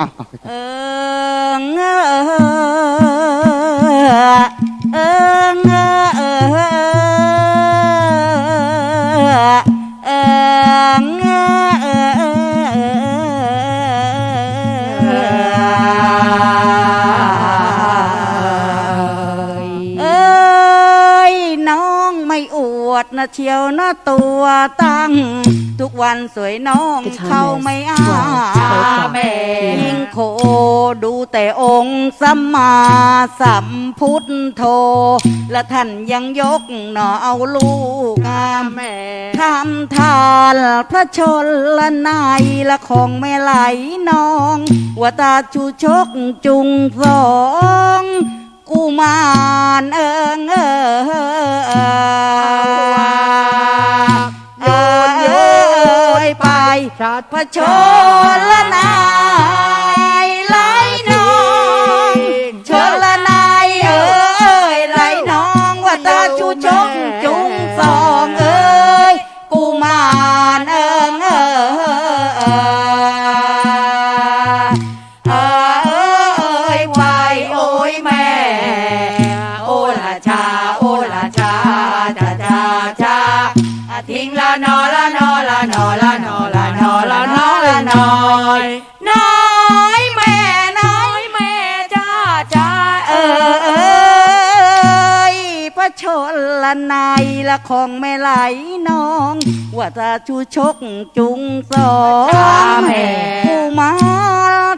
อะเนะเชียวนะตัวตั้ง ทุกวันสวยน้องเข้าไม่อ้าแม่ยิ่งโคดูแต่องค์สัมมาสัมพุทธโธและท่านยังยกหน่อเอาลูกงามแม่ทำทานพระชนละนายละของแม่ไหลน้องว่าตาชูชกจุงสองกูมารเอิงเออ ดพระโชลนา ชนละนายละของแม่ไหลน้อง ว่าจะชูชกจุงสองผู้มา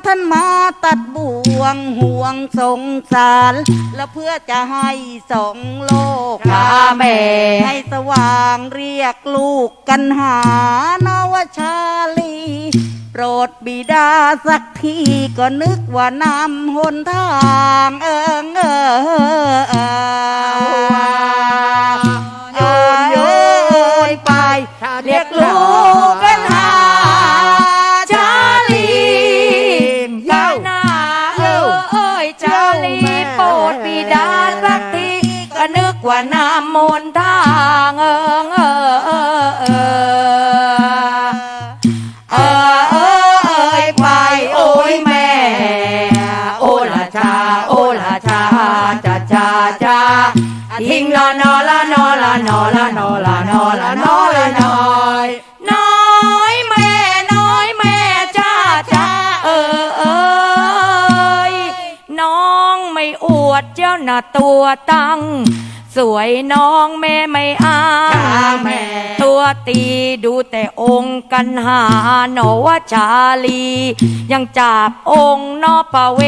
ท่านมาตัดบ่วงห่วงสงสาร แล้วเพื่อจะให้สองโลกพาแม่ ให้สว่างเรียกลูกกันหานวชาลี โปรดบิดาสักทีก็นึกว่านำหนทาง เอิงเออ ว่าน้ำมนต์ทางเออเออเออเออเออเออเอ้ยไปโอ้ยแม่ โอละชา โอละชาชาชาชาทิ้งละนอละนอละนอละนอละนอละนอละนอยน้อยแม่น้อยแม่จ้าจ้าเออเอยน้องไม่อวดเจ้าหน้าตัวตั้ง สวยน้องแม่ไม่อ้างแม่ ตัวตีดูแต่องค์กันหาหนอว่าชาลี ยังจากองค์นอปะเว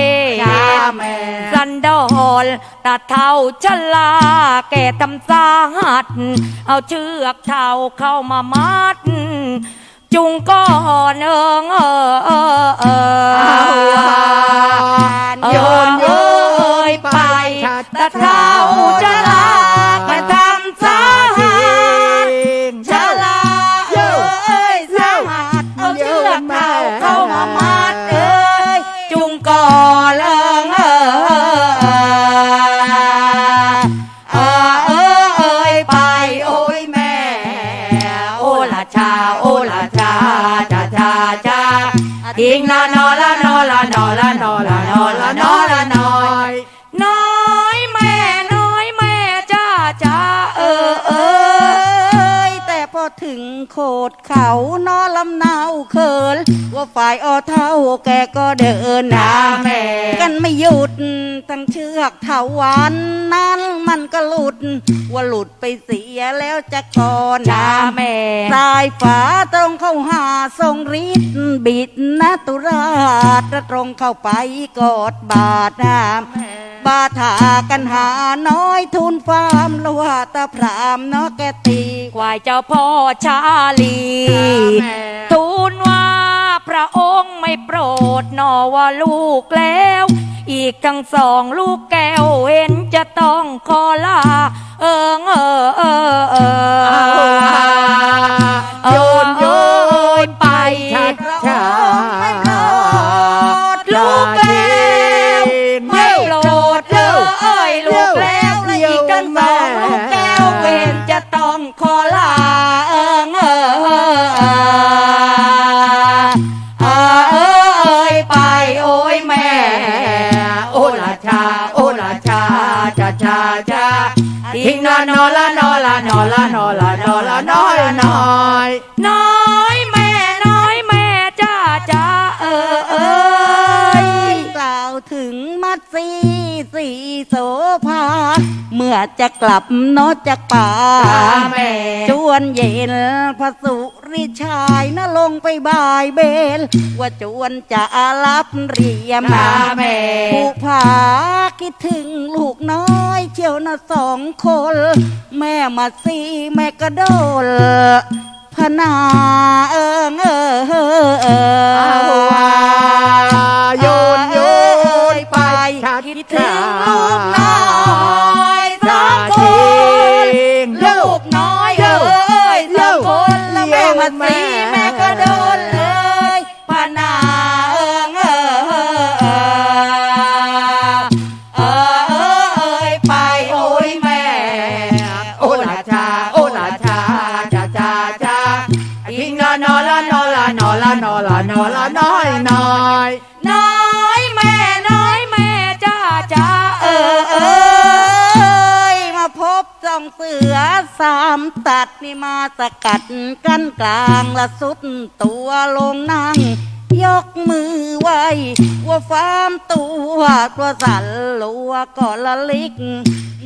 สันดอนตาเท่าชะลา แก่ทำสาหัด เอาเชือกเท่าเข้ามามัด จุงก้อนเอิงเออเออเออ งละนอละนอละนอละนอละนอละนอละนอย น้อยแม่น้อยแม่จ้าจ้า ถึงโคดเขานอลำเนาเขินว่าฝ่ายออเท่าแกก็เดินหนาแม่กันไม่หยุดทั้งเชือกเถาวันนั้นมันก็หลุด ว่าหลุดไปเสียแล้วจะก่อนนะแม่สายฝาตรงเข้าหาทรงฤทธิ์บิดนะตุราชตรงเข้าไปกอดบาทน้ำ บาทากันหาน้อยทุนฟาร์มละว่าตาพรามเนาะแกตีควายเจ้าพ่อชาลี ทูลว่าพระองค์ไม่โปรดหนอว่าลูกแล้ว อีกทั้งสองลูกแก้วเห็นจะต้องขอลา เอิงเออเออเอ อนละนอนละนอนละน้อยน้อยน้อยแม่น้อยแม่จ้าจ้าเออเอ้ยกล่าวถึงมัดสีสีโสภาเมื่อจะกลับโนจากป่าแม่จ วนเย็นพระสุริชายนะลงไปบายเบล ว่าจวนจะรับเรียมจ้าแม่ ผู้ผาคิดถึงลูกน้อยเชียวนะสองคน แม่มาสีแม่กระโดดพนาเอิงเออเออเออเอาว่าโยนโย นอละนอละนอละนอนละน้อยน้อยน้อยแม่น้อยแม่จ้าจ้าเออออเอเออ้ยมาพบจองเสือสามตัดนี่มาสกัดกันกลางละสุดตัวลงนั่งยกมือไหวว่าฟามตัวตัวสั่นลัวก็ละลิก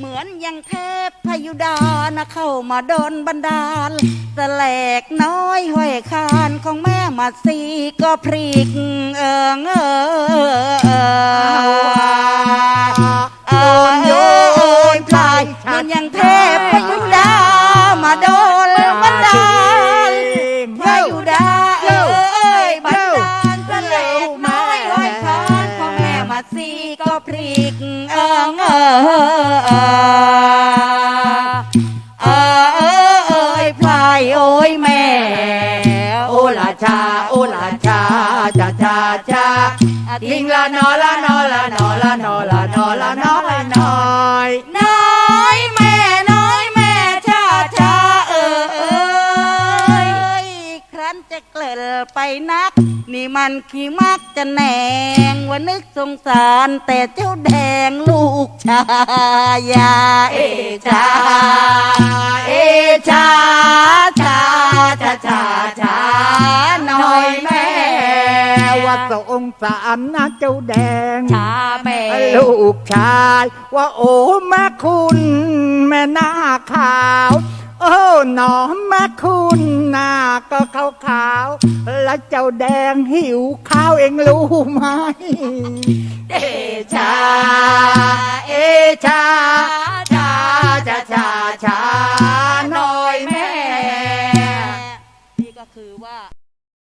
เหมือนยังเทพพยุดานะเข้ามาโดนบันดาลแสลกน้อยห้อยคานของแม่มาสีก็พริกเอิงเออเออโยนโยนไปมันยังเทพพยุดามาโดนบันดาลพยุดาเอ้ยบันดาลสเลกน้อยห้อยคานของแม่มาสีก็พริกเอิงเออเออ ชาโอลาชาชาชาชาลิงละนอละนอละนอละนอละนอละน้อยน้อยน้อย ลิดไปนัก นี่มันขี้มักจะแหนงว่านึกสงสาร แต่เจ้าแดงลูกชายาเอชาเอชาชาชาชาชาหน่อยแม่ว่าสงสารนะเจ้าแดง ชาแม่ลูกชาย ว่าโอ้แม่คุณ แม่หน้าขาว โอ้หนอแม่คุณหน้าก็ขาวขาวๆแล้วเจ้าแดงหิวข้าวเองรู้ไหม เอชา เอชาชาชาชาชา